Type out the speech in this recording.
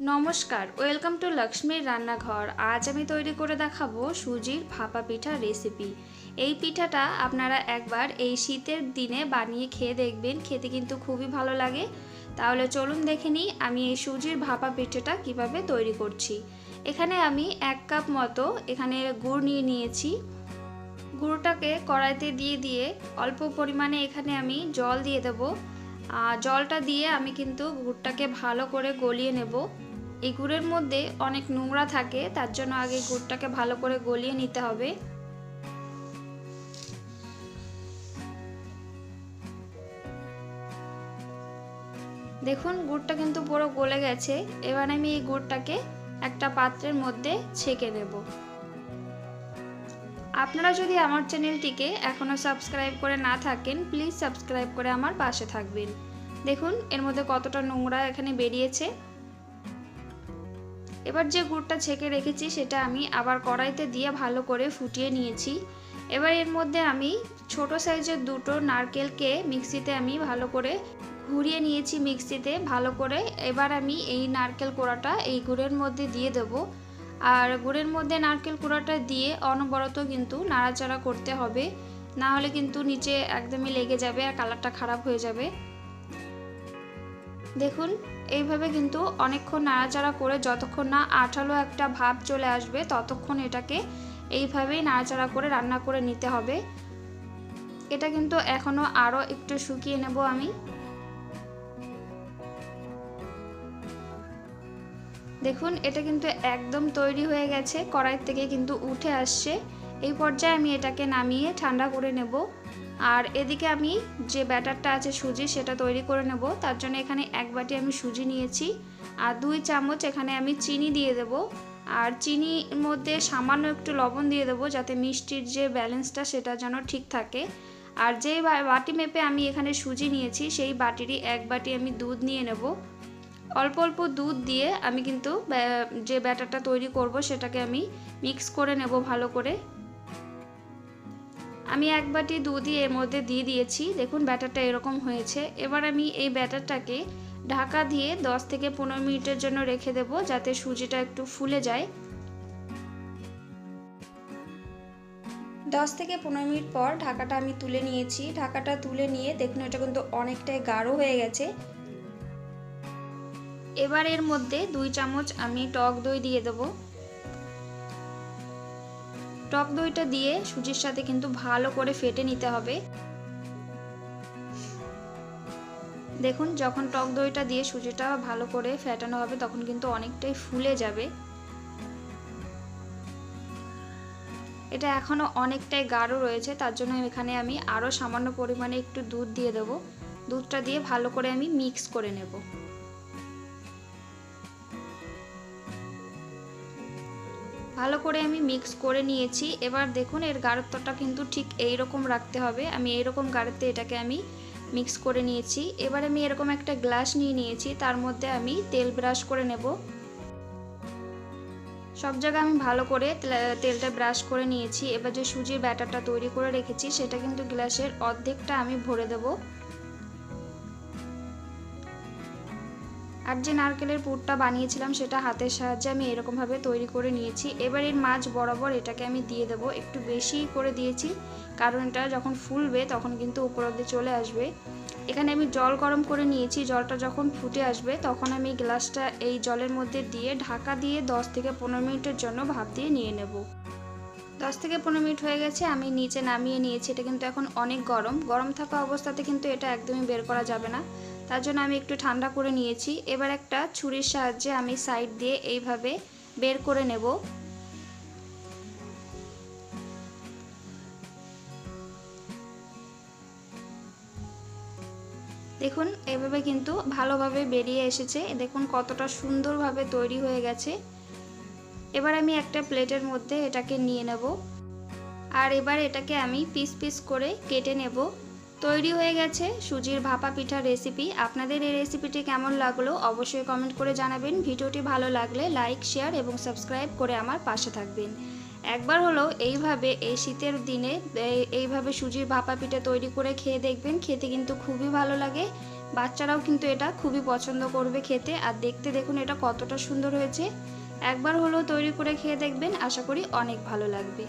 নমস্কার, welcome to লক্ষ্মীর রান্নাঘর। আজ আমি তৈরি করে দেখাবো সুজির ভাপা পিঠা রেসিপি। এই পিঠাটা আপনারা একবার এই শীতের দিনে বানিয়ে খেয়ে দেখবেন, খেতে কিন্তু খুবই ভালো লাগে। তাহলে চলুন দেখে নিই আমি এই সুজির ভাপা পিঠাটা কীভাবে তৈরি করছি। এখানে আমি এক কাপ মতো এখানে গুড় নিয়ে নিয়েছি। গুঁড়োটাকে কড়াইতে দিয়ে দিয়ে অল্প পরিমাণে এখানে আমি জল দিয়ে দেব। জলটা দিয়ে আমি কিন্তু গুড়টাকে ভালো করে গলিয়ে নেব। এই গুড়ের মধ্যে অনেক নোংরা থাকে, তার জন্য আগে গুড়টাকে ভালো করে গলিয়ে নিতে হবে। দেখুন, গুড়টা কিন্তু পুরো গলে গেছে। এবার আমি এই গুড়টাকে একটা পাত্রের মধ্যে ছেঁকে নেব। আপনারা যদি আমার চ্যানেলটিকে এখনও সাবস্ক্রাইব করে না থাকেন, প্লিজ সাবস্ক্রাইব করে আমার পাশে থাকবেন। দেখুন, এর মধ্যে কতটা নোংরা এখানে বেরিয়েছে। এবার যে গুড়টা ছেঁকে রেখেছি, সেটা আমি আবার কড়াইতে দিয়ে ভালো করে ফুটিয়ে নিয়েছি। এবার এর মধ্যে আমি ছোট সাইজের দুটো নারকেলকে মিক্সিতে আমি ভালো করে ঘুরিয়ে নিয়েছি মিক্সিতে। ভালো করে এবার আমি এই নারকেল কোড়াটা এই গুড়ের মধ্যে দিয়ে দেব। আর গুড়ের মধ্যে নারকেল কোড়াটা দিয়ে অনবরত কিন্তু নাড়াচাড়া করতে হবে। না হলে কিন্তু নিচে একদমই লেগে যাবে আর কালারটা খারাপ হয়ে যাবে। দেখুন, এইভাবে কিন্তু অনেকক্ষণ নাড়াচাড়া করে যতক্ষণ না আঠালো একটা ভাব চলে আসবে, ততক্ষণ এটাকে এইভাবেই নাড়াচাড়া করে রান্না করে নিতে হবে। এটা কিন্তু এখনও আরও একটু শুকিয়ে নেব আমি। দেখুন, এটা কিন্তু একদম তৈরি হয়ে গেছে, কড়াই থেকে কিন্তু উঠে আসছে। এই পর্যায়ে আমি এটাকে নামিয়ে ঠান্ডা করে নেব। আর এদিকে আমি যে ব্যাটারটা আছে সুজি, সেটা তৈরি করে নেব। তার জন্য এখানে এক বাটি আমি সুজি নিয়েছি। আর দুই চামচ এখানে আমি চিনি দিয়ে দেব। আর চিনির মধ্যে সামান্য একটু লবণ দিয়ে দেবো, যাতে মিষ্টির যে ব্যালেন্সটা সেটা যেন ঠিক থাকে। আর যেই বাটি মেপে আমি এখানে সুজি নিয়েছি, সেই বাটিরই এক বাটি আমি দুধ নিয়ে নেব। অল্প অল্প দুধ দিয়ে আমি কিন্তু যে ব্যাটারটা তৈরি করব সেটাকে আমি মিক্স করে নেব ভালো করে। আমি এক বাটি দুধই এর মধ্যে দিয়ে দিয়েছি। দেখুন ব্যাটারটা এরকম হয়েছে। এবার আমি এই ব্যাটারটাকে ঢাকা দিয়ে 10 থেকে পনেরো মিনিটের জন্য রেখে দেব যাতে সুজিটা একটু ফুলে যায়। দশ থেকে পনেরো মিনিট পর ঢাকাটা আমি তুলে নিয়েছি। ঢাকাটা তুলে নিয়ে দেখুন এটা কিন্তু অনেকটাই গাঢ় হয়ে গেছে। এবার এর মধ্যে দুই চামচ আমি টক দই দিয়ে দেবো। টক দইটা দিয়ে সুজির সাথে কিন্তু ভালো করে ফেটে নিতে হবে। দেখুন, যখন টক দইটা দিয়ে সুজিটা ভালো করে ফেটানো হবে, তখন কিন্তু অনেকটাই ফুলে যাবে। এটা এখনও অনেকটাই গাঢ় রয়েছে, তার জন্য এখানে আমি আরও সামান্য পরিমাণে একটু দুধ দিয়ে দেব। দুধটা দিয়ে ভালো করে আমি মিক্স করে নেব। ভালো করে আমি মিক্স করে নিয়েছি। এবার দেখুন, এর গাঢ়ত্বটা কিন্তু ঠিক এই রকম রাখতে হবে। আমি এই রকম গাঢ়ত্বে এটাকে আমি মিক্স করে নিয়েছি। এবার আমি এরকম একটা গ্লাস নিয়ে নিয়েছি, তার মধ্যে আমি তেল ব্রাশ করে নেব। সব জায়গায় আমি ভালো করে তেলটা ব্রাশ করে নিয়েছি। এবার যে সুজির ব্যাটারটা তৈরি করে রেখেছি, সেটা কিন্তু গ্লাসের অর্ধেকটা আমি ভরে দেবো। আর যে নারকেলের পুরটা বানিয়েছিলাম, সেটা হাতের সাহায্যে আমি এরকমভাবে তৈরি করে নিয়েছি। এবার এর মাছ বরাবর এটাকে আমি দিয়ে দেবো। একটু বেশি করে দিয়েছি, কারণ এটা যখন ফুলবে তখন কিন্তু উপর অব্দি চলে আসবে। এখানে আমি জল গরম করে নিয়েছি, জলটা যখন ফুটে আসবে তখন আমি গ্লাসটা এই জলের মধ্যে দিয়ে ঢাকা দিয়ে 10 থেকে পনেরো মিনিটের জন্য ভাপ দিয়ে নিয়ে নেব। দশ থেকে পনেরো মিনিট হয়ে গেছে, আমি নিচে নামিয়ে নিয়েছি। এটা কিন্তু এখন অনেক গরম। গরম থাকা অবস্থাতে কিন্তু এটা একদমই বের করা যাবে না। তার জন্য আমি একটু ঠান্ডা করে নিয়েছি। এবার একটা ছুরির সাহায্যে আমি সাইড দিয়ে এইভাবে বের করে নেব। দেখুন, এভাবে কিন্তু ভালোভাবে বেরিয়ে এসেছে। দেখুন, কতটা সুন্দরভাবে তৈরি হয়ে গেছে। এবার আমি একটা প্লেটের মধ্যে এটাকে নিয়ে নেব। আর এবার এটাকে আমি পিস পিস করে কেটে নেব। তৈরি হয়ে গেছে সুজির ভাপা পিঠার রেসিপি আপনাদের এই রেসিপিটি কেমন লাগল অবশ্যই কমেন্ট করে জানাবেন। ভিডিওটি ভালো লাগলে লাইক শেয়ার এবং সাবস্ক্রাইব করে আমার পাশে থাকবেন। একবার হলো এইভাবে এই শীতের দিনে এইভাবে সুজির ভাপা পিঠা তৈরি করে খেয়ে দেখবেন। খেতে কিন্তু খুবই ভালো লাগে। বাচ্চারাও কিন্তু এটা খুবই পছন্দ করবে খেতে। আর দেখতে দেখুন এটা কতটা সুন্দর হয়েছে। একবার হলেও তৈরি করে খেয়ে দেখবেন। আশা করি অনেক ভালো লাগবে।